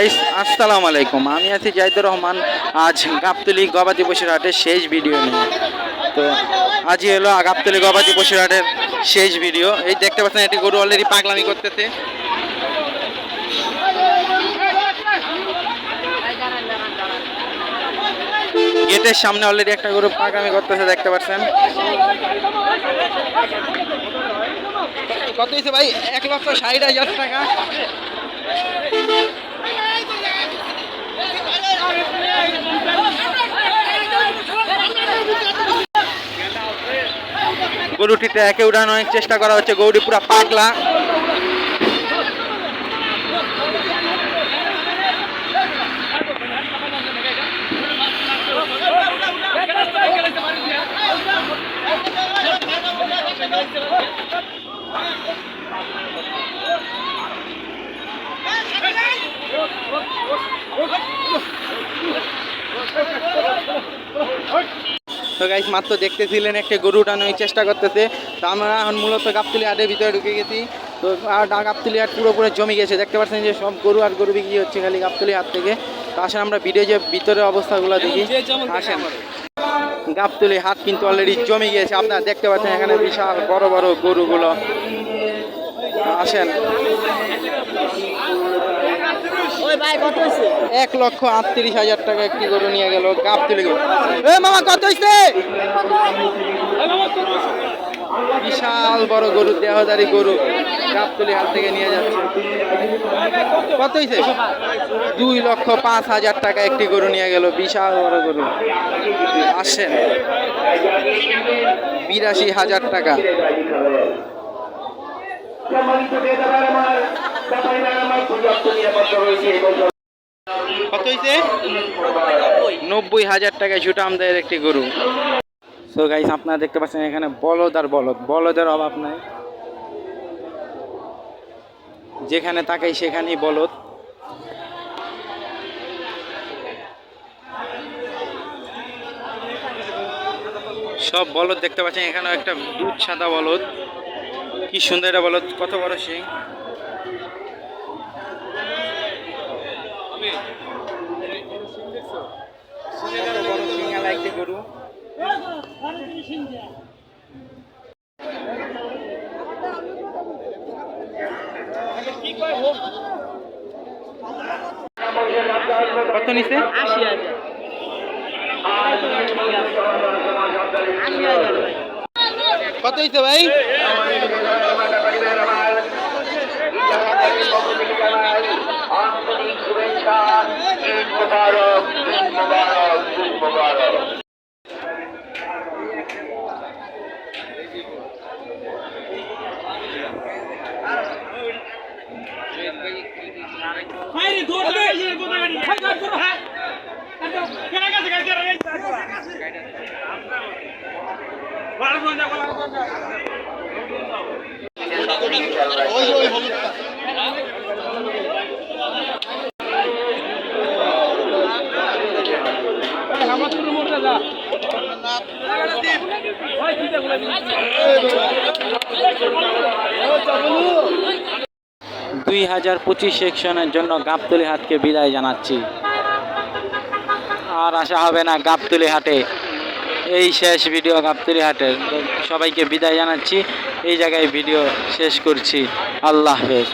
Guys আসসালামু আলাইকুম। আমি আছি জাহিদুর রহমান। আজ গাবতলি গবাদি পশুর হাটের শেষ ভিডিও নিয়ে। তো আজই হলো গাবতলি গবাদি পশুর হাটের শেষ ভিডিও এই দেখতে পাচ্ছেন এটি গরু অলরেডি পাগলামি করতেছে। গেটের সামনে অলরেডি একটা গরু পাগলামি করতেছে, দেখতে পাচ্ছেন। কত হয়েছে ভাই? এক লক্ষ ষাট হাজার টাকা। গরুটিতে একে উড়ানোর চেষ্টা করা হচ্ছে গরুটি পুরা পাগলা। তো গাইস মাত্র দেখতেছিলেন একটা গরু উঠানোর চেষ্টা করতেছে। তো আমরা এখন মূলত গাবতলি হাটের ভিতরে ঢুকে গেছি। তো আর গাবতলি হাট পুরোপুরি জমে গেছে। দেখতে পাচ্ছেন যে সব গরু আর গরু বিক্রি হচ্ছে খালি গাবতলি হাট থেকে। তো আসেন আমরা ভিডিও যে ভিতরের অবস্থাগুলো দেখি। আসেন। গাবতলি হাট কিন্তু অলরেডি জমে গিয়েছে আপনারা দেখতে পাচ্ছেন এখানে বিশাল বড় বড় গরুগুলো। আসেন। এক লক্ষ আটত্রিশ হাজার টাকা একটি গরু নিয়ে গেল গাবতলি গরু এ মামা, কত হইছে বিশাল বড় গরু, দেহদারি গরু গাবতলি হাট থেকে নিয়ে যাচ্ছে। কত হইছে দুই লক্ষ পাঁচ হাজার টাকা একটি গরু নিয়ে গেল, বিশাল বড় গরু। আসেন। বিরাশি হাজার টাকা। কত হইছে? নব্বই হাজার টাকায় ছোট আমদার একটি গরু। সো গাইস আপনারা দেখতে পাচ্ছেন এখানে বলদ আর বলদ। বলদের অভাব নাই। যেখানে তাকাই সেখানেই বলদ। সব বলদ দেখতে পাচ্ছেন, এখানেও একটা দুধ সাদা বলদ। কি সুন্দর একটা বলদ, কত বড় সিং কত বড় সিংহালা একটি গরু কত নিছে আশি হাজার কত হইছে ভাই মুবারক মুবারক মুবারক বাইরে দৌড় দে এই গোদা গাড়ি হাই গাড়ি করো হ্যাঁ কেন গেছে গাড়ি করে এই বাড়ি বন্ধ করা বন্ধ আমার তো মোটা যা ওই চিন্তা করে দুই হাজার পঁচিশ সেকশনের জন্য গাবতলি হাটকে বিদায় জানাচ্ছি। আর আসা হবে না গাবতলি হাটে। এই শেষ ভিডিও গাবতলি হাটের সবাইকে বিদায় জানাচ্ছি। এই জায়গায় ভিডিও শেষ করছি। আল্লাহ হাফেজ।